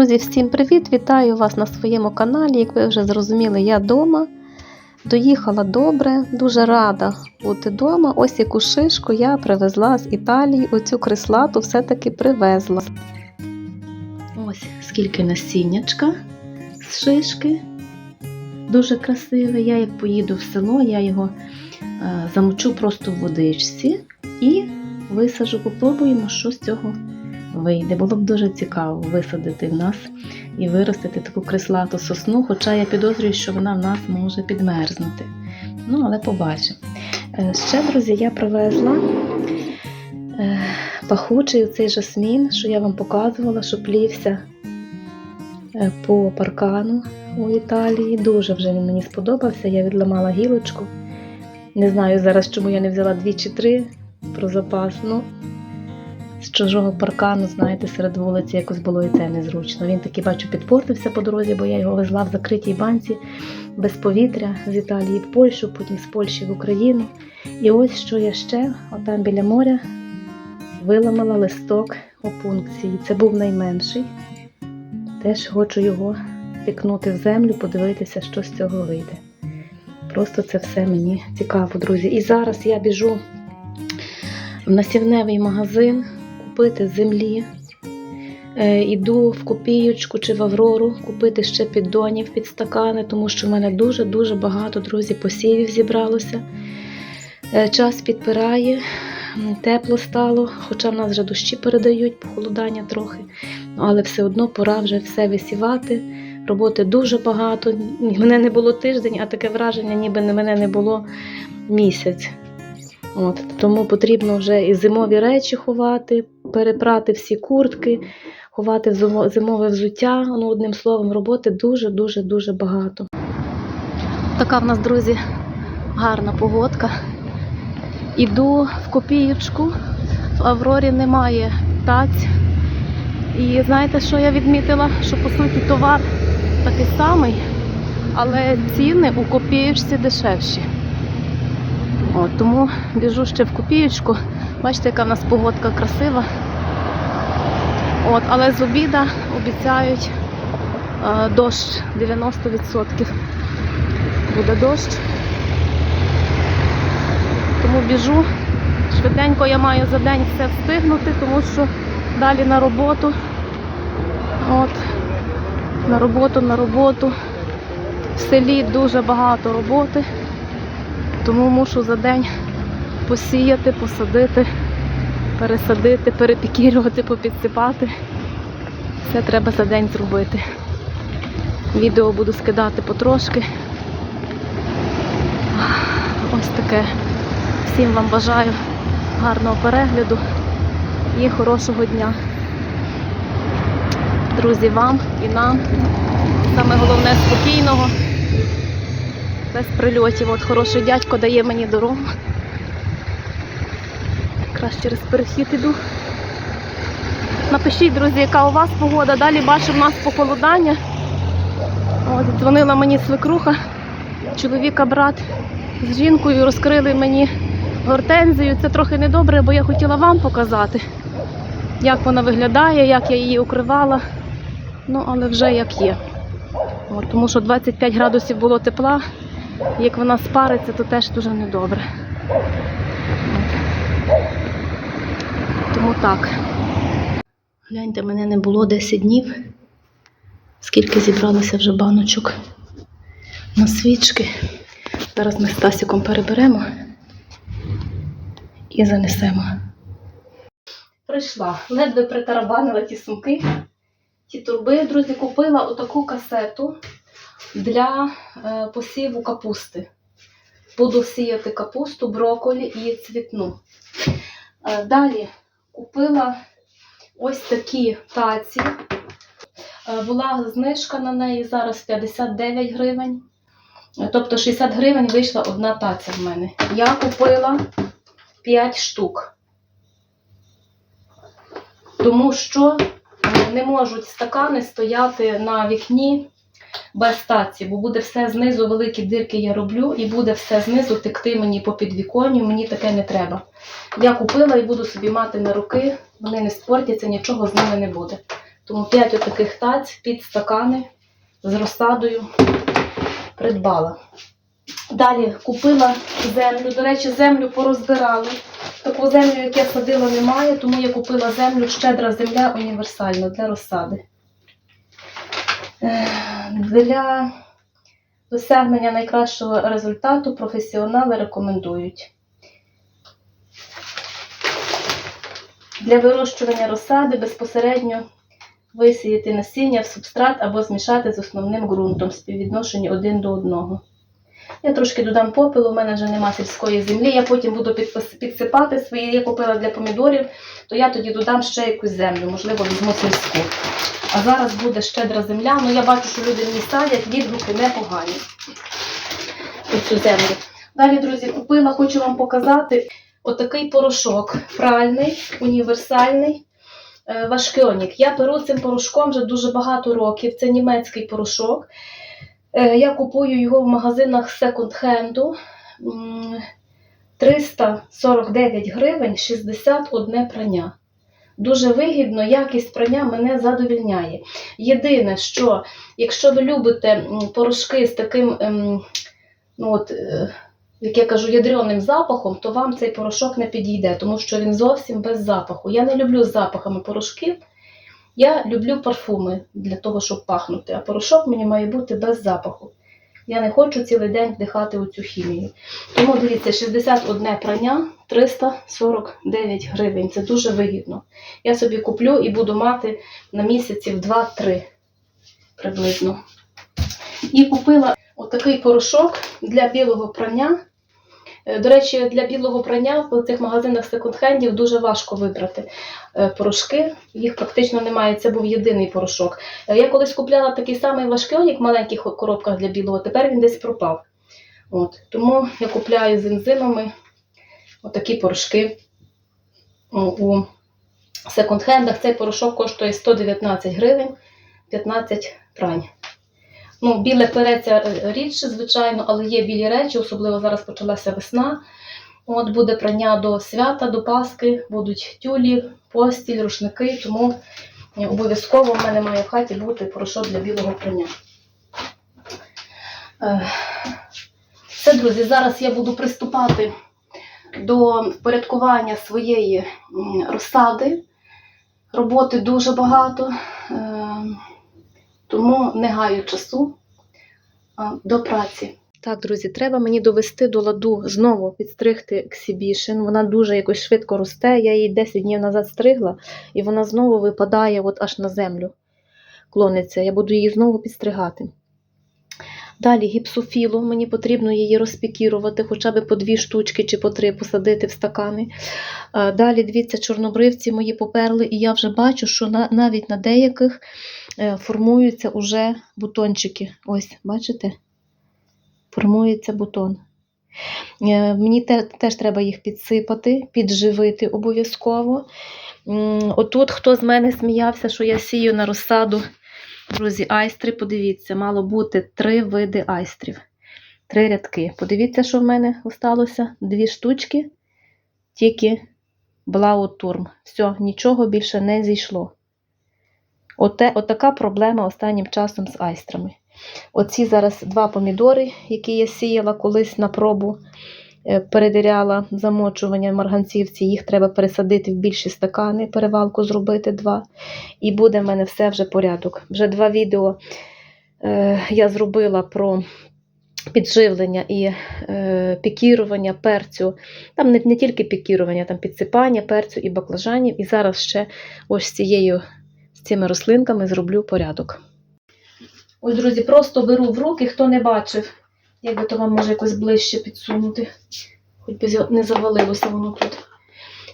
Друзі, всім привіт! Вітаю вас на своєму каналі. Як ви вже зрозуміли, я вдома. Доїхала добре, дуже рада бути вдома. Ось яку шишку я привезла з Італії. Оцю крислату все-таки привезла. Ось скільки насіннячка з шишки. Дуже красиве. Я як поїду в село, я його е, замочу просто в водичці і висажу, попробуємо, що з цього вийде. Було б дуже цікаво висадити в нас і виростити таку крислату сосну, хоча я підозрюю, що вона в нас може підмерзнути. Ну, але побачимо. Е, Ще, друзі, я привезла е, пахучий цей жасмін, що я вам показувала, що плівся е, по паркану у Італії. Дуже вже він мені сподобався. Я відламала гілочку. Не знаю зараз, чому я не взяла дві чи три про запас. Ну, з чужого паркану, знаєте, серед вулиці якось було і це незручно. Він таки, бачу, підпортився по дорозі, бо я його везла в закритій банці без повітря з Італії в Польщу, потім з Польщі в Україну. І ось що я ще, отам біля моря, виламала листок опункції. Це був найменший. Теж хочу його пікнути в землю, подивитися, що з цього вийде. Просто це все мені цікаво, друзі. І зараз я біжу в насівневий магазин купити землі. Е, Іду в копіючку чи в Аврору купити ще піддонів під стакани, тому що в мене дуже-дуже багато, друзі, посівів зібралося. Е, Час підпирає, тепло стало, хоча в нас вже дощі передають, похолодання трохи. Але все одно пора вже все висівати. Роботи дуже багато. Мене не було тиждень, а таке враження, ніби не- мене не було місяць. От, тому потрібно вже і зимові речі ховати, перепрати всі куртки, ховати зимове взуття. Ну, одним словом, роботи дуже-дуже дуже багато. Така в нас, друзі, гарна погодка. Іду в копієчку, в Аврорі немає таць. І знаєте, що я відмітила? Що по суті товар такий самий, але ціни у копієчці дешевші. От, тому біжу ще в копієчку. Бачите, яка в нас погодка красива. От, але з обіда обіцяють е, дощ 90%. Буде дощ. Тому біжу. Швиденько я маю за день все встигнути, тому що далі на роботу. От, на роботу, на роботу. В селі дуже багато роботи. Тому мушу за день посіяти, посадити, пересадити, перепікірувати, попідсипати. Все треба за день зробити. Відео буду скидати потрошки. Ось таке. Всім вам бажаю гарного перегляду і хорошого дня. Друзі, вам і нам. Саме головне спокійного без прильотів. От хороший дядько дає мені дорогу. Якраз через перехід іду. Напишіть, друзі, яка у вас погода. Далі бачу, в нас похолодання. От, дзвонила мені свекруха, чоловіка, брат з жінкою, розкрили мені гортензію. Це трохи недобре, бо я хотіла вам показати, як вона виглядає, як я її укривала. Ну, але вже як є. От, тому що 25 градусів було тепла. Як вона спариться, то теж дуже недобре. Тому так. Гляньте, мене не було 10 днів. Скільки зібралося вже баночок на свічки. Зараз ми з Тасіком переберемо і занесемо. Прийшла. Ледве притарабанила ті сумки. Ті турби, друзі, купила отаку касету для е, посіву капусти. Буду сіяти капусту, броколі і цвітну. Е, далі купила ось такі таці. Е, була знижка на неї зараз 59 гривень. Тобто 60 гривень вийшла одна таця в мене. Я купила 5 штук. Тому що е, не можуть стакани стояти на вікні без таці, бо буде все знизу, великі дирки я роблю, і буде все знизу текти мені по підвіконню, мені таке не треба. Я купила і буду собі мати на руки, вони не спортяться, нічого з ними не буде. Тому 5 отаких таць під стакани з розсадою придбала. Далі купила землю. До речі, землю порозбирали. Таку землю, як я садила, немає, тому я купила землю щедра земля універсальна для розсади. Для досягнення найкращого результату професіонали рекомендують. Для вирощування розсади безпосередньо висіяти насіння в субстрат або змішати з основним ґрунтом в співвідношенні один до одного. Я трошки додам попелу, у мене вже нема сільської землі. Я потім буду підсипати свої, я купила для помідорів, то я тоді додам ще якусь землю, можливо, візьму сільську. А зараз буде щедра земля. Ну я бачу, що люди мені садять, відгуки непогані. Оцю землю. Далі, друзі, купила, хочу вам показати отакий порошок пральний, універсальний. е, Вашкіонік. Я перу цим порошком вже дуже багато років. Це німецький порошок. Е, Я купую його в магазинах секонд-хенду. 349 гривень 61 прання. Дуже вигідно, якість прання мене задовільняє. Єдине, що якщо ви любите порошки з таким, ем, ну от, е, як я кажу, ядреним запахом, то вам цей порошок не підійде, тому що він зовсім без запаху. Я не люблю запахами порошків. Я люблю парфуми для того, щоб пахнути, а порошок мені має бути без запаху. Я не хочу цілий день вдихати оцю хімію. Тому дивіться, 61 прання 349 гривень. Це дуже вигідно. Я собі куплю і буду мати на місяців 2-3 приблизно. І купила отакий порошок для білого прання. Е, До речі, для білого прання в цих магазинах секонд-хендів дуже важко вибрати е, порошки. Їх практично немає. Це був єдиний порошок. Е, Я колись купляла такий самий важкий в маленьких коробках для білого, тепер він десь пропав. От. Тому я купляю з ензимами отакі порошки у секонд-хендах. Цей порошок коштує 119 гривень 15 прань. Ну, біле переться е, рідше, звичайно, але є білі речі, особливо зараз почалася весна. От буде прання до свята, до Пасхи, будуть тюлі, постіль, рушники, тому е, обов'язково в мене має в хаті бути порошок для білого прання. Е, Все, друзі, зараз я буду приступати до впорядкування своєї розсади. Роботи дуже багато. Е, тому не гаю часу до праці. Так, друзі, треба мені довести до ладу знову підстригти ексібішн. Вона дуже якось швидко росте. Я її 10 днів назад стригла, і вона знову випадає от аж на землю. Клониться. Я буду її знову підстригати. Далі гіпсофілу, мені потрібно її розпікірувати, хоча б по дві штучки чи по три посадити в стакани. Далі, дивіться, чорнобривці мої поперли, і я вже бачу, що навіть на деяких е, формуються уже бутончики. Ось, бачите? Формується бутон. Е, Мені теж треба їх підсипати, підживити обов'язково. Отут хто з мене сміявся, що я сію на розсаду. Друзі, айстри, подивіться, мало бути три види айстрів. Три рядки. Подивіться, що в мене осталося. Дві штучки, тільки блаутурм. Все, нічого більше не зійшло. Оте, отака проблема останнім часом з айстрами. Оці зараз два помідори, які я сіяла колись на пробу, е, перевіряла замочування марганцівці, їх треба пересадити в більші стакани, перевалку зробити два. І буде в мене все вже порядок. Вже два відео е, я зробила про підживлення і е, пікірування перцю. Там не, не тільки пікірування, там підсипання перцю і баклажанів. І зараз ще ось цією з цими рослинками зроблю порядок. Ось, друзі, просто беру в руки, хто не бачив, якби то вам може якось ближче підсунути, хоч би не завалилося воно тут.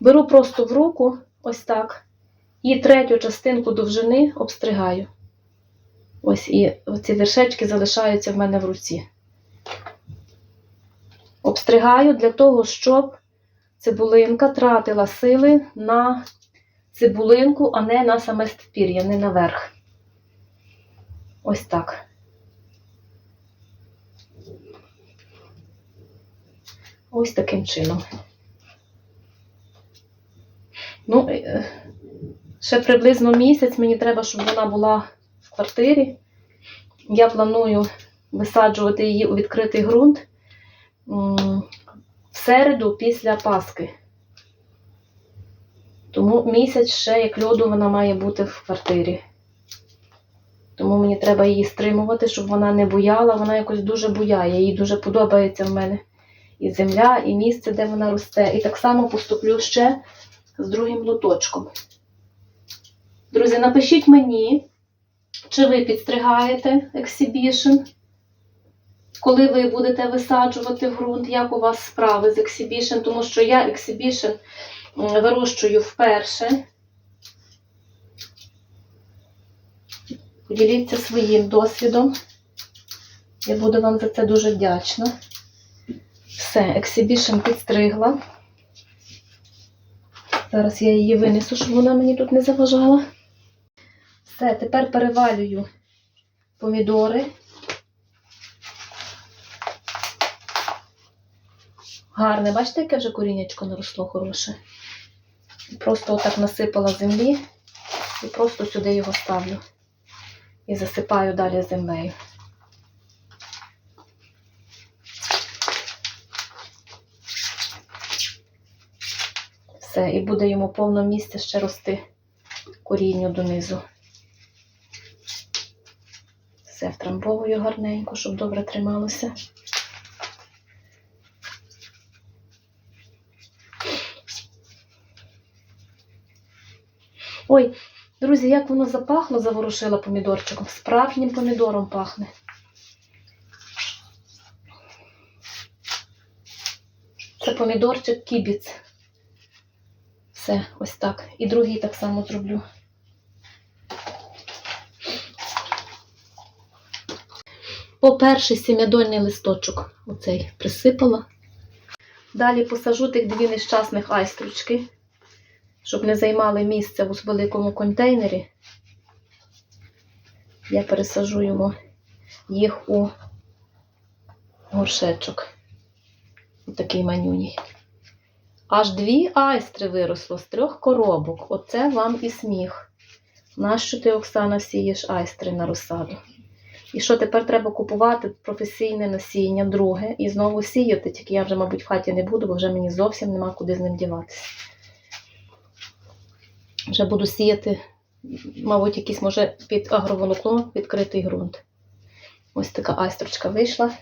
Беру просто в руку, ось так, і третю частинку довжини обстригаю. Ось і оці вершечки залишаються в мене в руці. Обстригаю для того, щоб цибулинка тратила сили на цибулинку, а не на саме степір'я, не наверх. Ось так. Ось таким чином. Ну, е, Ще приблизно місяць мені треба, щоб вона була в квартирі. Я планую висаджувати її у відкритий ґрунт в середу після Паски. Тому місяць ще як льоду вона має бути в квартирі. Тому мені треба її стримувати, щоб вона не буяла. Вона якось дуже буяє. Їй дуже подобається в мене і земля, і місце, де вона росте. І так само поступлю ще з другим лоточком. Друзі, напишіть мені, чи ви підстригаєте ексібішн, коли ви будете висаджувати в ґрунт, як у вас справи з ексібішн, тому що я ексібішн вирощую вперше. Поділіться своїм досвідом. Я буду вам за це дуже вдячна. Все, ексібішн підстригла. Зараз я її винесу, щоб вона мені тут не заважала. Все, тепер перевалюю помідори. Гарне, бачите, яке вже корінечко наросло хороше. Просто отак насипала землі і просто сюди його ставлю. І засипаю далі землею. Все, і буде йому повно місця ще рости корінню донизу. Все втрамбовую гарненько, щоб добре трималося. Ой, друзі, як воно запахло, заворушила помідорчиком. Справжнім помідором пахне. Це помідорчик кібіц. Все, ось так. І другий так само зроблю. По перший сім'ядольний листочок оцей присипала. Далі посажу тих дві нещасних айстручки, щоб не займали місце у великому контейнері. Я пересажу його, їх у горшечок. Отакий манюній. Аж дві айстри виросло з трьох коробок. Оце вам і сміх. Нащо ти, Оксана, сієш айстри на розсаду? І що тепер треба купувати професійне насіння, друге, і знову сіяти, тільки я вже, мабуть, в хаті не буду, бо вже мені зовсім нема куди з ним діватися. Вже буду сіяти, мабуть, якийсь, може, під агроволокло відкритий ґрунт. Ось така айстрочка вийшла.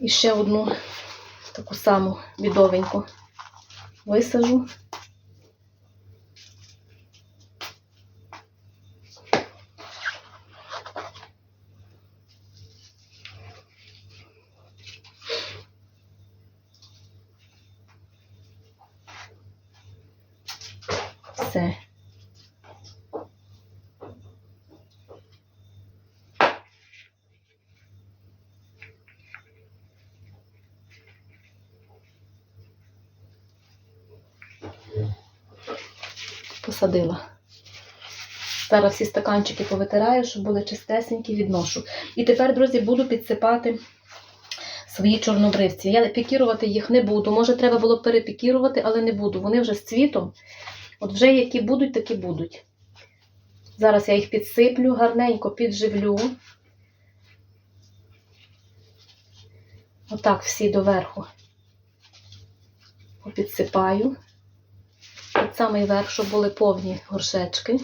І ще одну таку саму бідовеньку висажу. Все. Посадила. Зараз всі стаканчики повитираю, щоб були чистесенькі, відношу. І тепер, друзі, буду підсипати свої чорнобривці. Я пікірувати їх не буду. Може, треба було перепікірувати, але не буду. Вони вже з цвітом. От вже які будуть, такі будуть. Зараз я їх підсиплю, гарненько підживлю. Отак всі доверху попідсипаю. Під самий верх, щоб були повні горшечки.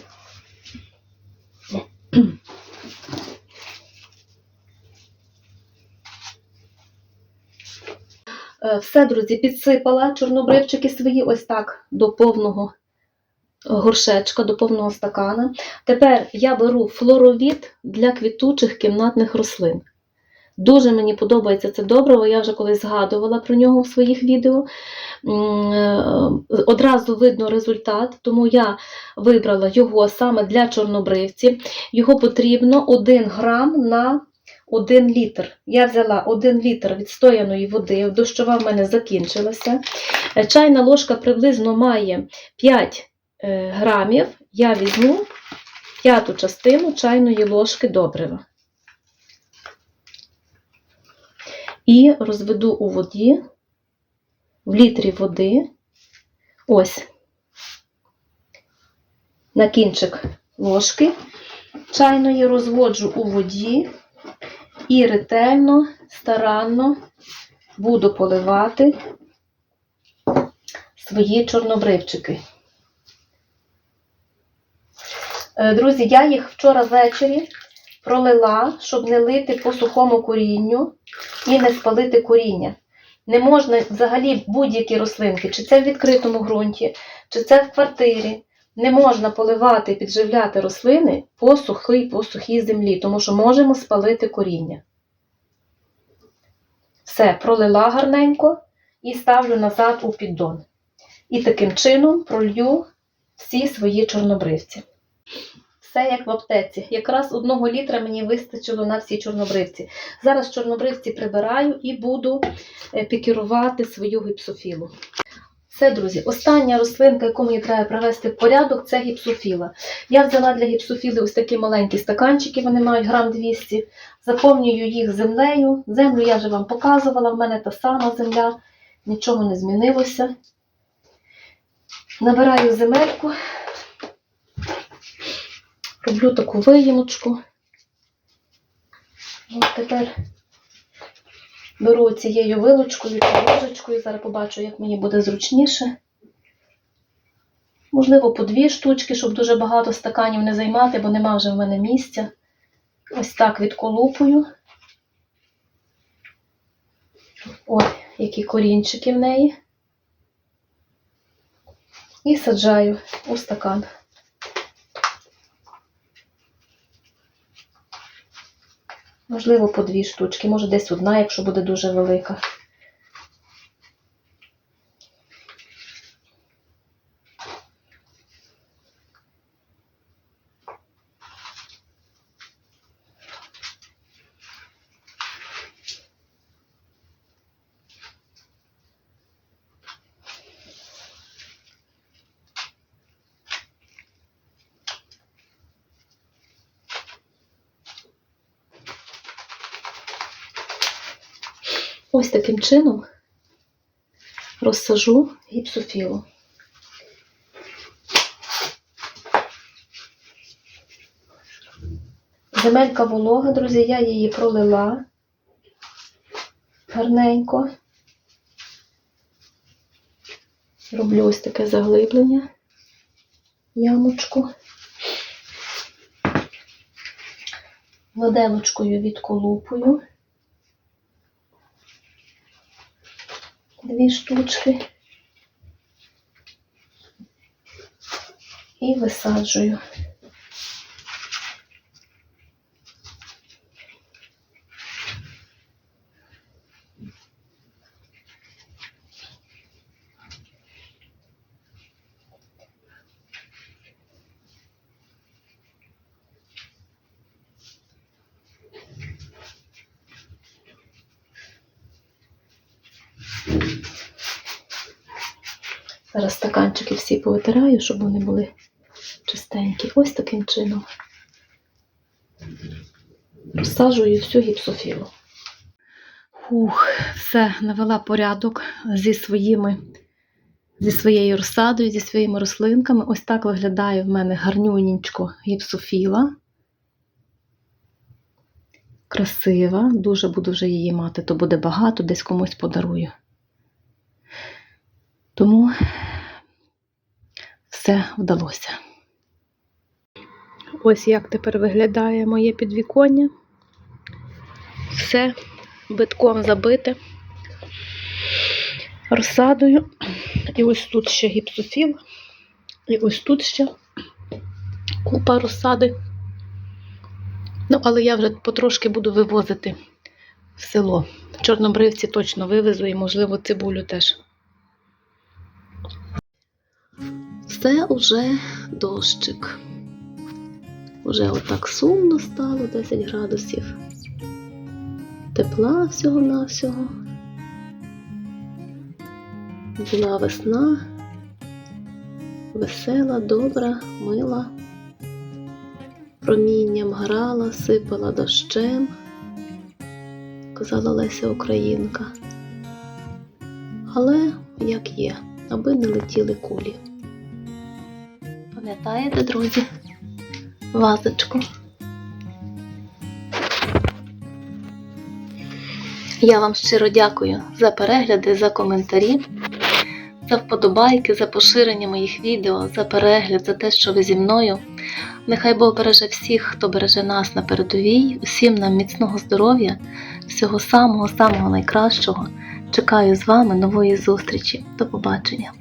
Е, Все, друзі, підсипала чорнобривчики свої ось так до повного горшечка, до повного стакана. Тепер я беру флоровід для квітучих кімнатних рослин. Дуже мені подобається це добриво, я вже колись згадувала про нього в своїх відео. Е, Одразу видно результат, тому я вибрала його саме для чорнобривців. Його потрібно 1 грам на 1 літр. Я взяла 1 літр відстояної води, дощова в мене закінчилася. Е, Чайна ложка приблизно має 5 е, грамів. Я візьму п'яту частину чайної ложки добрива. І розведу у воді, в літрі води. Ось. на кінчик ложки чайної розводжу у воді і ретельно, старанно буду поливати свої чорнобривчики. Е, Друзі, я їх вчора ввечері пролила, щоб не лити по сухому корінню і не спалити коріння. Не можна взагалі будь-які рослинки, чи це в відкритому ґрунті, чи це в квартирі. Не можна поливати і підживляти рослини по сухій, по сухій землі, тому що можемо спалити коріння. Все, пролила гарненько і ставлю назад у піддон. І таким чином пролью всі свої чорнобривці. Все як в аптеці. Якраз одного літра мені вистачило на всі чорнобривці. Зараз чорнобривці прибираю і буду е, пікірувати свою гіпсофілу. Все, друзі, остання рослинка, яку мені треба привести в порядок, це гіпсофіла. Я взяла для гіпсофіли ось такі маленькі стаканчики, вони мають грам 200. Заповнюю їх землею. Землю я вже вам показувала, в мене та сама земля, нічого не змінилося. Набираю земельку, роблю таку виїмочку. От тепер беру цією вилочкою чи ложечкою, зараз побачу, як мені буде зручніше. Можливо, по дві штучки, щоб дуже багато стаканів не займати, бо нема вже в мене місця. Ось так відколупую. Ой, які корінчики в неї. І саджаю у стакан. Можливо, по дві штучки, може десь одна, якщо буде дуже велика. Ось таким чином розсажу гіпсофілу. Земелька волога, друзі, я її пролила гарненько. Роблю ось таке заглиблення, ямочку. Воделочкою відколупую. Дві штучки і висаджую. Зараз стаканчики всі повитираю, щоб вони були чистенькі. Ось таким чином. Розсаджую всю гіпсофілу. Хух, все, навела порядок зі своїми, зі своєю розсадою, зі своїми рослинками. Ось так виглядає в мене гарнюнінько гіпсофіла. Красива, дуже буду вже її мати, то буде багато, десь комусь подарую. Тому все вдалося. Ось як тепер виглядає моє підвіконня. Все битком забите розсадою. І ось тут ще гіпсофіл. І ось тут ще купа розсади. Ну, але я вже потрошки буду вивозити в село. Чорнобривці точно вивезу і, можливо, цибулю теж. Це уже дощик. Уже отак сумно стало 10 градусів. Тепла всього-навсього. Була весна, весела, добра, мила, промінням грала, сипала дощем, казала Леся Українка. Але як є, аби не летіли кулі. Пам'ятаєте, друзі? Вазочку. Я вам щиро дякую за перегляди, за коментарі, за вподобайки, за поширення моїх відео, за перегляд, за те, що ви зі мною. Нехай Бог береже всіх, хто береже нас на передовій, усім нам міцного здоров'я, всього самого-самого найкращого. Чекаю з вами нової зустрічі. До побачення!